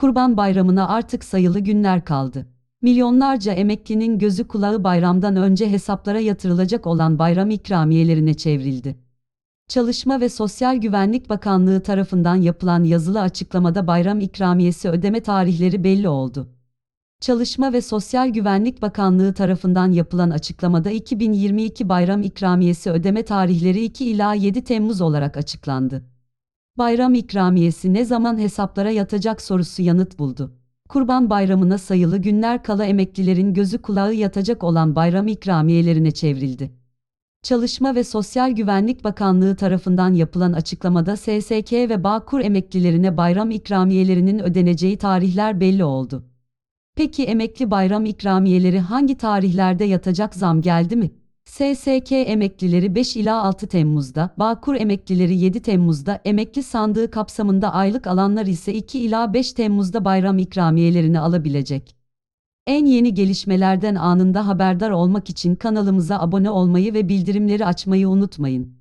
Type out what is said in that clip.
Kurban Bayramı'na artık sayılı günler kaldı. Milyonlarca emeklinin gözü kulağı bayramdan önce hesaplara yatırılacak olan bayram ikramiyelerine çevrildi. Çalışma ve Sosyal Güvenlik Bakanlığı tarafından yapılan yazılı açıklamada bayram ikramiyesi ödeme tarihleri belli oldu. Çalışma ve Sosyal Güvenlik Bakanlığı tarafından yapılan açıklamada 2022 bayram ikramiyesi ödeme tarihleri 2 ila 7 Temmuz olarak açıklandı. Bayram ikramiyesi ne zaman hesaplara yatacak sorusu yanıt buldu. Kurban Bayramı'na sayılı günler kala emeklilerin gözü kulağı yatacak olan bayram ikramiyelerine çevrildi. Çalışma ve Sosyal Güvenlik Bakanlığı tarafından yapılan açıklamada SSK ve Bağkur emeklilerine bayram ikramiyelerinin ödeneceği tarihler belli oldu. Peki emekli bayram ikramiyeleri hangi tarihlerde yatacak zam geldi mi? SSK emeklileri 5 ila 6 Temmuz'da, Bağkur emeklileri 7 Temmuz'da, emekli sandığı kapsamında aylık alanlar ise 2 ila 5 Temmuz'da bayram ikramiyelerini alabilecek. En yeni gelişmelerden anında haberdar olmak için kanalımıza abone olmayı ve bildirimleri açmayı unutmayın.